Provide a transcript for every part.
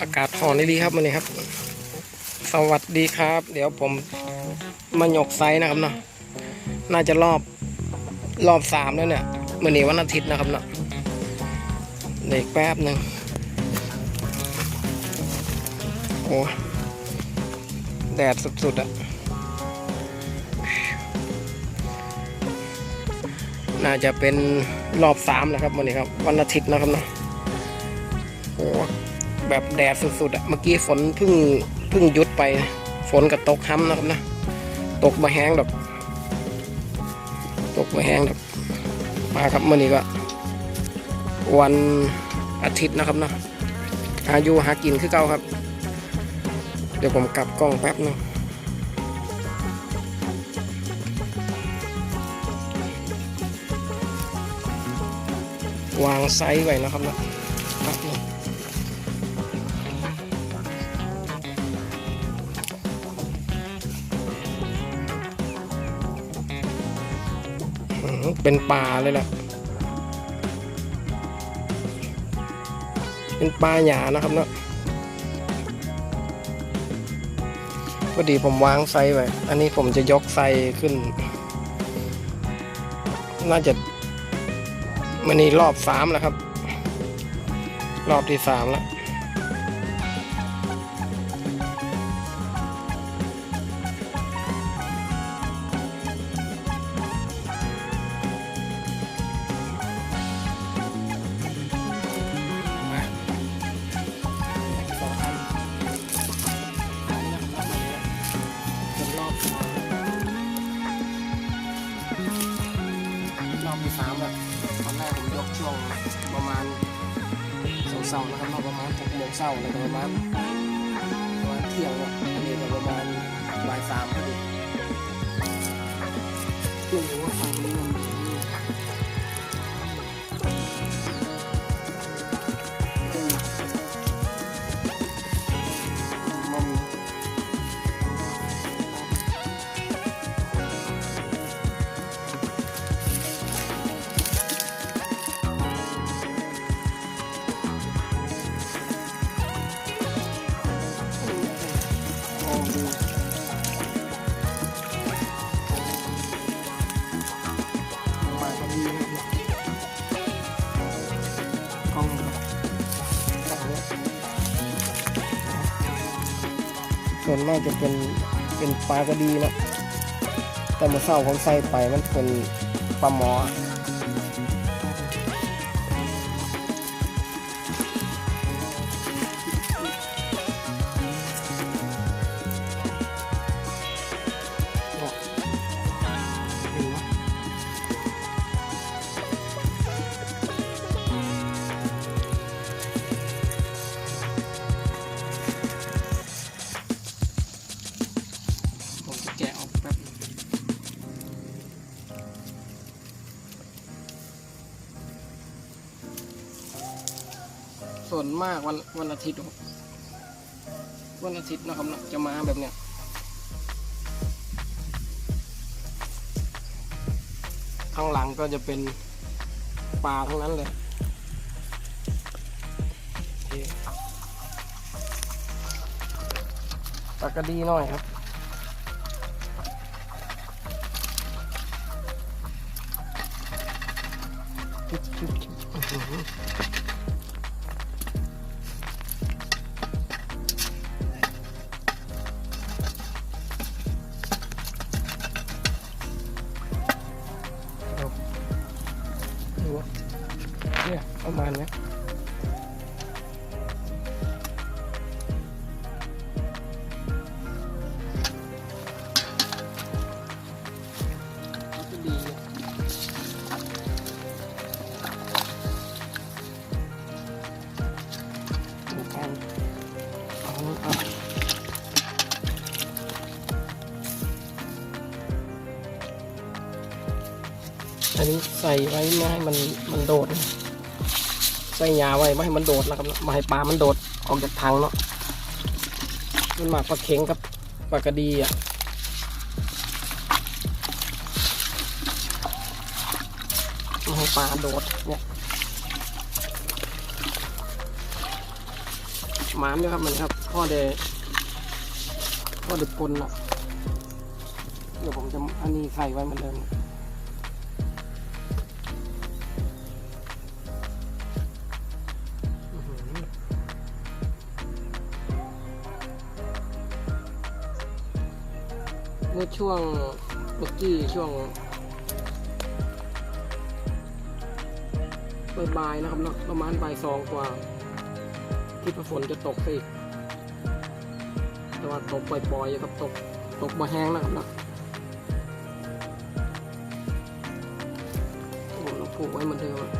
อากาศหอนดีครับวันนี้ครับ สวัสดีครับ เดี๋ยวผมมาหยกไซส์นะครับเนาะน่าจะรอบรอบสามแล้วเนี่ยมื่อนี้วันอาทิตย์นะครับเนาะเด็กแป๊บหนึ่งโอ้แดดสุดๆอะน่าจะเป็นรอบสามแล้วครับวันนี้ครับ วันอาทิตย์นะครับเนาะ โอ้แบบแดดสุดๆอะเมื่อกี้ฝนเพิ่งเพิ่งหยุดไป ฝนกับตกห้ำนะครับนะ ตกมาแห้งดอก ตกมาแห้งดอก มาครับเมื่อนี้ก็ วันอาทิตย์นะครับนะอายุหากินคือเก่าครับ เดี๋ยวผมกลับกล้องแป๊บหนึงวางไซส์ไว้นะครับนะแป๊บหนึง เป็นป่าเลยแหละ เป็นปลาหยานะครับเนาะพอดีผมวางไซไว้ อันนี้ผมจะยกไซขึ้น น่าจะมันนี่รอบสามแล้วครับ รอบที่สามแล้ว รอบที่สามแบบตอนแรกผมยกช่วงประมาณเสาร์ๆนะครับรอบประมาณหกโมงเช้าอะไรประมาณประมาณเที่ยงเนี่ย ส่วนมากจะเป็นเป็นปลากระดีนะแต่เมื่อเศร้าผมใส่ไปมันเป็นปลาหมอ ส่วนมากวันวันอาทิตย์วันอาทิตย์นะครับนะจะมาแบบเนี้ยข้างหลังก็จะเป็นปลาทั้งนั้นเลยปลากระดีหน่อยครับ เนี่ยประมาณนี้ดีอะดูกันเอาเอาอันนี้ใส่ไว้ไม่ให้มันมันโดดนะ ใส่ยาไว้ไม่ให้มันโดดนะครับไม่ให้ปลามันโดดออกจากถังเนาะมันหมากปลาเข็งกับปลากระดีอะไม่ให้ปลาโดดเนี่ยหมานด้วยครับมันครับข้อเดข้อเด็ดปนอะเดี๋ยวผมจะอันนี้ใส่ไว้เหมือนเดิม เมื่อช่วงเมื่อกี้ช่วงบ่ายๆนะครับเนาะประมาณบ่ายสองกว่าคิดว่าฝนจะตกสิแต่ว่าตกปล่อยๆครับตกตกบ่แห้งนะครับเนาะผมต้องผูกไว้เหมือนเดิมอะ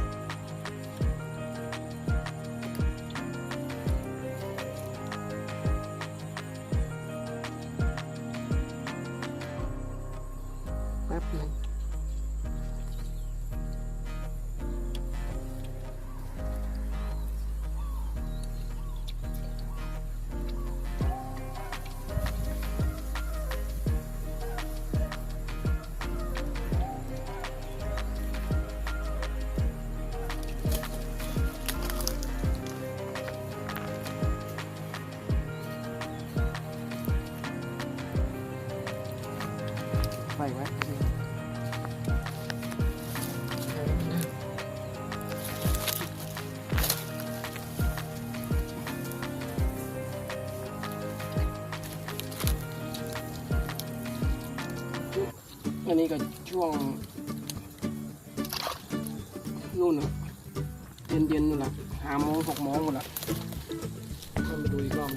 อันนี้ก็ช่วงนู่นน่ะเย็นๆนู่นแหละหาโมงหกโมงหมดละต้องไปดูอีกรอบ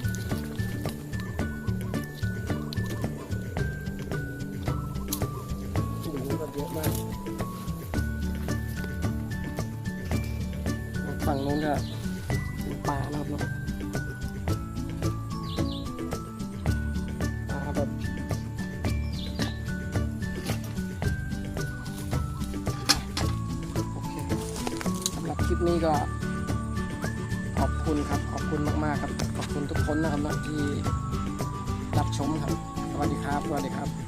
โอ้โหเยอะมากฝั่งนู้นก็ ลิปนี้ก็ขอบคุณครับ ขอบคุณมากๆครับ ขอบคุณทุกคนนะครับนะที่รับชมครับ สวัสดีครับ สวัสดีครับ